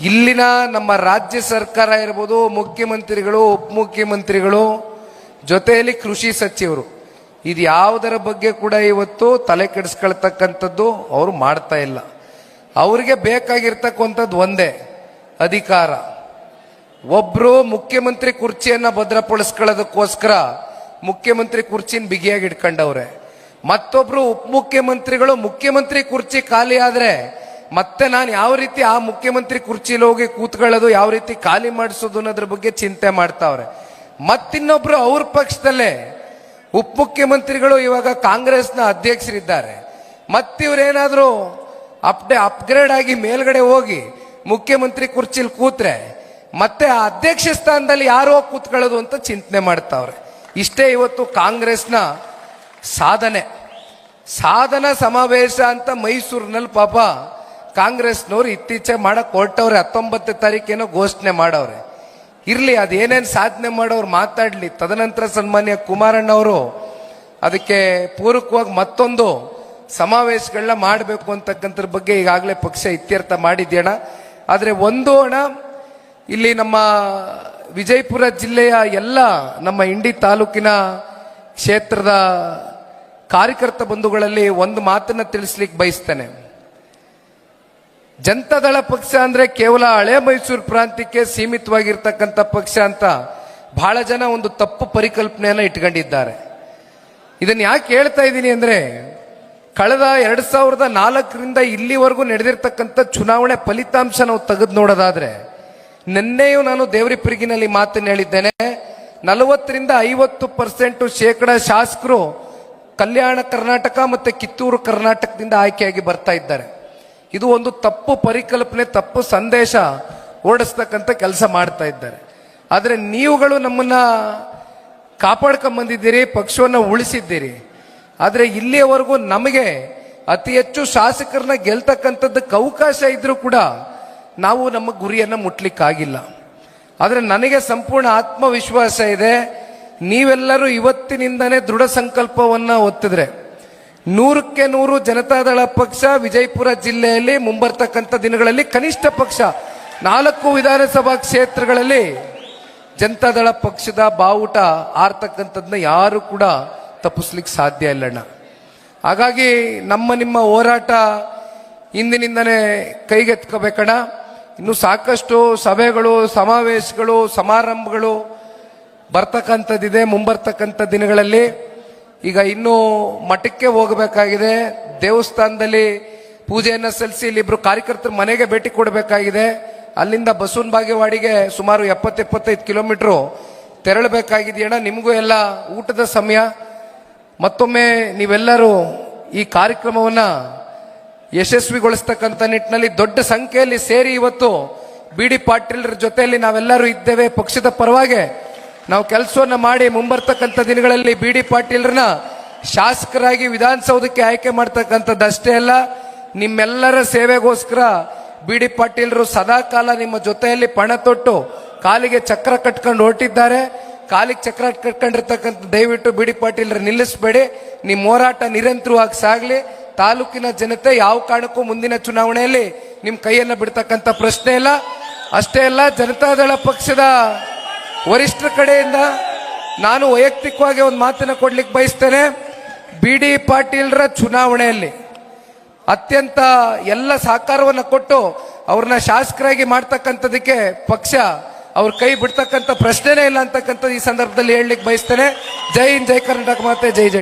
ಇಲ್ಲಿನ ನಮ್ಮ ರಾಜ್ಯ ಸರ್ಕಾರ ಇರ್ಬೋದು, ಮುಖ್ಯಮಂತ್ರಿಗಳು, ಉಪಮುಖ್ಯಮಂತ್ರಿಗಳು, ಜೊತೆಯಲ್ಲಿ ಕೃಷಿ ಸಚಿವರು, ಇದು ಯಾವುದರ ಬಗ್ಗೆ ಕೂಡ ಇವತ್ತು ತಲೆ ಕೆಡಿಸ್ಕೊಳ್ತಕ್ಕಂಥದ್ದು ಅವರು ಮಾಡ್ತಾ ಇಲ್ಲ. ಅವರಿಗೆ ಬೇಕಾಗಿರ್ತಕ್ಕಂಥದ್ದು ಒಂದೇ, ಅಧಿಕಾರ. ಒಬ್ರು ಮುಖ್ಯಮಂತ್ರಿ ಕುರ್ಚಿಯನ್ನ ಭದ್ರಪಡಿಸ್ಕೊಳ್ಳೋದಕ್ಕೋಸ್ಕರ ಮುಖ್ಯಮಂತ್ರಿ ಕುರ್ಚಿನ ಬಿಗಿಯಾಗಿ ಇಟ್ಕೊಂಡವ್ರೆ. ಮತ್ತೊಬ್ರು ಉಪಮುಖ್ಯಮಂತ್ರಿಗಳು ಮುಖ್ಯಮಂತ್ರಿ ಕುರ್ಚಿ ಖಾಲಿ ಆದ್ರೆ ಮತ್ತೆ ನಾನು ಯಾವ ರೀತಿ ಆ ಮುಖ್ಯಮಂತ್ರಿ ಕುರ್ಚಿಲಿ ಹೋಗಿ ಕೂತ್ಕೊಳ್ಳೋದು, ಯಾವ ರೀತಿ ಖಾಲಿ ಮಾಡಿಸೋದು ಅನ್ನೋದ್ರ ಬಗ್ಗೆ ಚಿಂತೆ ಮಾಡ್ತಾವ್ರೆ. ಮತ್ತಿನ್ನೊಬ್ರು ಅವ್ರ ಪಕ್ಷದಲ್ಲೇ ಉಪ ಮುಖ್ಯಮಂತ್ರಿಗಳು ಇವಾಗ ಕಾಂಗ್ರೆಸ್ನ ಅಧ್ಯಕ್ಷರಿದ್ದಾರೆ. ಮತ್ತಿವ್ರೇನಾದ್ರೂ ಅಪ್ಡೇ ಅಪ್ಗ್ರೇಡ್ ಆಗಿ ಮೇಲ್ಗಡೆ ಹೋಗಿ ಮುಖ್ಯಮಂತ್ರಿ ಕುರ್ಚಿಲಿ ಕೂತ್ರೆ, ಮತ್ತೆ ಆ ಅಧ್ಯಕ್ಷ ಸ್ಥಾನದಲ್ಲಿ ಯಾರು ಕೂತ್ಕೊಳ್ಳೋದು ಅಂತ ಚಿಂತನೆ ಮಾಡ್ತಾವ್ರೆ. ಇಷ್ಟೇ ಇವತ್ತು ಕಾಂಗ್ರೆಸ್ನ ಸಾಧನೆ. ಸಾಧನ ಸಮಾವೇಶ ಅಂತ ಮೈಸೂರಿನಲ್ಲಿ ಪಾಪ ಕಾಂಗ್ರೆಸ್ನವ್ರು ಇತ್ತೀಚೆ ಮಾಡಕ್ ಹೊರಟವ್ರೆ, ಹತ್ತೊಂಬತ್ತು ತಾರೀಕೇನೋ ಘೋಷಣೆ ಮಾಡವ್ರೆ. ಇರ್ಲಿ, ಅದೇನೇನು ಸಾಧನೆ ಮಾಡೋರು ಮಾತಾಡಲಿ. ತದನಂತರ ಸನ್ಮಾನ್ಯ ಕುಮಾರಣ್ಣವರು ಅದಕ್ಕೆ ಪೂರಕವಾಗಿ ಮತ್ತೊಂದು ಸಮಾವೇಶಗಳನ್ನ ಮಾಡಬೇಕು ಅಂತಕ್ಕಂಥದ್ರ ಬಗ್ಗೆ ಈಗಾಗಲೇ ಪಕ್ಷ ಇತ್ಯರ್ಥ ಮಾಡಿದ್ಯಣ ಆದರೆ ಒಂದು ಅಣ ಇಲ್ಲಿ ನಮ್ಮ ವಿಜಯಪುರ ಜಿಲ್ಲೆಯ ಎಲ್ಲ ನಮ್ಮ ಇಂಡಿ ತಾಲೂಕಿನ ಕ್ಷೇತ್ರದ ಕಾರ್ಯಕರ್ತ ಬಂಧುಗಳಲ್ಲಿ ಒಂದು ಮಾತನ್ನು ತಿಳಿಸ್ಲಿಕ್ಕೆ ಬಯಸ್ತೇನೆ. ಜನತಾದಳ ಪಕ್ಷ ಅಂದ್ರೆ ಕೇವಲ ಹಳೆ ಮೈಸೂರು ಪ್ರಾಂತ್ಯಕ್ಕೆ ಸೀಮಿತವಾಗಿರ್ತಕ್ಕಂಥ ಪಕ್ಷ ಅಂತ ಬಹಳ ಜನ ಒಂದು ತಪ್ಪು ಪರಿಕಲ್ಪನೆಯನ್ನ ಇಟ್ಕೊಂಡಿದ್ದಾರೆ. ಇದನ್ನ ಯಾಕೆ ಹೇಳ್ತಾ ಇದ್ದೀನಿ ಅಂದ್ರೆ, ಕಳೆದ ಎರಡ್ ಸಾವಿರದ ನಾಲ್ಕರಿಂದ ಇಲ್ಲಿವರೆಗೂ ನಡೆದಿರ್ತಕ್ಕಂಥ ಚುನಾವಣೆ ಫಲಿತಾಂಶ ನಾವು ತೆಗೆದು ನೋಡೋದಾದ್ರೆ, ನಿನ್ನೆಯೂ ನಾನು ದೇವರಿಪರಿಗಿನಲ್ಲಿ ಮಾತನ್ನು ಹೇಳಿದ್ದೇನೆ, ನಲವತ್ತರಿಂದ ಐವತ್ತು ಪರ್ಸೆಂಟ್ ಶೇಕಡ ಶಾಸಕರು ಕಲ್ಯಾಣ ಕರ್ನಾಟಕ ಮತ್ತೆ ಕಿತ್ತೂರು ಕರ್ನಾಟಕದಿಂದ ಆಯ್ಕೆಯಾಗಿ ಬರ್ತಾ ಇದ್ದಾರೆ. ಇದು ಒಂದು ತಪ್ಪು ಪರಿಕಲ್ಪನೆ, ತಪ್ಪು ಸಂದೇಶ ಓಡಿಸ್ತಕ್ಕಂಥ ಕೆಲಸ ಮಾಡ್ತಾ ಇದ್ದಾರೆ. ಆದರೆ ನೀವುಗಳು ನಮ್ಮನ್ನ ಕಾಪಾಡ್ಕೊಂಬಂದಿದ್ದೀರಿ, ಪಕ್ಷವನ್ನು ಉಳಿಸಿದ್ದೀರಿ. ಆದರೆ ಇಲ್ಲಿಯವರೆಗೂ ನಮಗೆ ಅತಿ ಹೆಚ್ಚು ಶಾಸಕರನ್ನ ಗೆಲ್ತಕ್ಕಂಥದ್ದಕ್ಕೆ ಅವಕಾಶ ಇದ್ರೂ ಕೂಡ ನಾವು ನಮ್ಮ ಗುರಿಯನ್ನು ಮುಟ್ಲಿಕ್ಕಾಗಿಲ್ಲ. ಆದರೆ ನನಗೆ ಸಂಪೂರ್ಣ ಆತ್ಮವಿಶ್ವಾಸ ಇದೆ, ನೀವೆಲ್ಲರೂ ಇವತ್ತಿನಿಂದನೇ ದೃಢ ಸಂಕಲ್ಪವನ್ನು ಒತ್ತಿದ್ರೆ. ನೂರಕ್ಕೆ ನೂರು ಜನತಾದಳ ಪಕ್ಷ ವಿಜಯಪುರ ಜಿಲ್ಲೆಯಲ್ಲಿ ಮುಂಬರ್ತಕ್ಕಂಥ ದಿನಗಳಲ್ಲಿ ಕನಿಷ್ಠ ಪಕ್ಷ ನಾಲ್ಕು ವಿಧಾನಸಭಾ ಕ್ಷೇತ್ರಗಳಲ್ಲಿ ಜನತಾದಳ ಪಕ್ಷದ ಬಾವುಟ ಆರ್ತಕ್ಕಂಥದ್ದನ್ನ ಯಾರು ಕೂಡ ತಪ್ಪಿಸ್ಲಿಕ್ಕೆ ಸಾಧ್ಯ ಇಲ್ಲಣ್ಣ. ಹಾಗಾಗಿ ನಮ್ಮ ನಿಮ್ಮ ಹೋರಾಟ ಇಂದಿನಿಂದನೇ ಕೈಗೆತ್ಕೋಬೇಕಣ್ಣ. ಇನ್ನು ಸಾಕಷ್ಟು ಸಭೆಗಳು, ಸಮಾವೇಶಗಳು, ಸಮಾರಂಭಗಳು ಬರ್ತಕ್ಕಂಥದ್ದಿದೆ, ಮುಂಬರ್ತಕ್ಕಂಥ ದಿನಗಳಲ್ಲಿ. ಈಗ ಇನ್ನೂ ಮಠಕ್ಕೆ ಹೋಗಬೇಕಾಗಿದೆ, ದೇವಸ್ಥಾನದಲ್ಲಿ ಪೂಜೆಯನ್ನು ಸಲ್ಲಿಸಿ ಇಲ್ಲಿ ಇಬ್ರು ಕಾರ್ಯಕರ್ತರು ಮನೆಗೆ ಭೇಟಿ ಕೊಡಬೇಕಾಗಿದೆ. ಅಲ್ಲಿಂದ ಬಸವನ ಬಾಗೇವಾಡಿಗೆ ಸುಮಾರು ಎಪ್ಪತ್ತೆಪ್ಪತ್ತೈದು ಕಿಲೋಮೀಟರ್ ತೆರಳಬೇಕಾಗಿದೆಯಣ್ಣ ನಿಮಗೂ ಎಲ್ಲ ಊಟದ ಸಮಯ. ಮತ್ತೊಮ್ಮೆ ನೀವೆಲ್ಲರೂ ಈ ಕಾರ್ಯಕ್ರಮವನ್ನ ಯಶಸ್ವಿಗೊಳಿಸ್ತಕ್ಕಂಥ ನಿಟ್ಟಿನಲ್ಲಿ ದೊಡ್ಡ ಸಂಖ್ಯೆಯಲ್ಲಿ ಸೇರಿ ಇವತ್ತು ಬಿ ಡಿ ಪಾಟೀಲ್ರ ಜೊತೆಯಲ್ಲಿ ನಾವೆಲ್ಲರೂ ಇದ್ದೇವೆ. ಪಕ್ಷದ ಪರವಾಗಿ ನಾವು ಕೆಲಸವನ್ನು ಮಾಡಿ ಮುಂಬರ್ತಕ್ಕಂಥ ದಿನಗಳಲ್ಲಿ ಬಿ ಡಿ ಪಾಟೀಲ್ರನ್ನ ಶಾಸಕರಾಗಿ ವಿಧಾನಸೌಧಕ್ಕೆ ಆಯ್ಕೆ ಮಾಡ್ತಕ್ಕಂಥದ್ದು ಅಷ್ಟೇ ಅಲ್ಲ, ನಿಮ್ಮೆಲ್ಲರ ಸೇವೆಗೋಸ್ಕರ ಬಿ ಡಿ ಪಾಟೀಲ್ರು ಸದಾ ಕಾಲ ನಿಮ್ಮ ಜೊತೆಯಲ್ಲಿ ಪಣ ತೊಟ್ಟು ಕಾಲಿಗೆ ಚಕ್ರ ಕಟ್ಕೊಂಡು ಹೊರಟಿದ್ದಾರೆ. ಕಾಲಿಗೆ ಚಕ್ರ ಕಟ್ಕೊಂಡಿರ್ತಕ್ಕಂಥ ದಯವಿಟ್ಟು ಬಿ ಡಿ ಪಾಟೀಲ್ರ ನಿಲ್ಲಿಸಬೇಡಿ. ನಿಮ್ಮ ಹೋರಾಟ ನಿರಂತರವಾಗಿ ಸಾಗಲಿ. ತಾಲೂಕಿನ ಜನತೆ ಯಾವ ಕಾರಣಕ್ಕೂ ಮುಂದಿನ ಚುನಾವಣೆಯಲ್ಲಿ ನಿಮ್ಮ ಕೈಯನ್ನು ಬಿಡ್ತಕ್ಕಂಥ ಪ್ರಶ್ನೆ ಇಲ್ಲ. ಅಷ್ಟೇ ಅಲ್ಲ, ಜನತಾದಳ ಪಕ್ಷದ ವರಿಷ್ಠರ ಕಡೆಯಿಂದ ನಾನು ವೈಯಕ್ತಿಕವಾಗಿ ಒಂದು ಮಾತನ್ನು ಕೊಡ್ಲಿಕ್ಕೆ ಬಯಸ್ತೇನೆ. ಬಿ ಡಿ ಪಾಟೀಲ್ರ ಚುನಾವಣೆಯಲ್ಲಿ ಅತ್ಯಂತ ಎಲ್ಲ ಸಹಕಾರವನ್ನು ಕೊಟ್ಟು ಅವ್ರನ್ನ ಶಾಸಕರಾಗಿ ಮಾಡ್ತಕ್ಕಂಥದಕ್ಕೆ ಪಕ್ಷ ಅವ್ರ ಕೈ ಬಿಡ್ತಕ್ಕಂಥ ಪ್ರಶ್ನೆನೇ ಇಲ್ಲ ಅಂತಕ್ಕಂಥದ್ದು ಈ ಸಂದರ್ಭದಲ್ಲಿ ಹೇಳಲಿಕ್ಕೆ ಬಯಸ್ತೇನೆ. ಜೈ ಹಿಂದ್, ಜೈ ಕರ್ನಾಟಕ ಮಾತೆ, ಜೈ ಜೈ.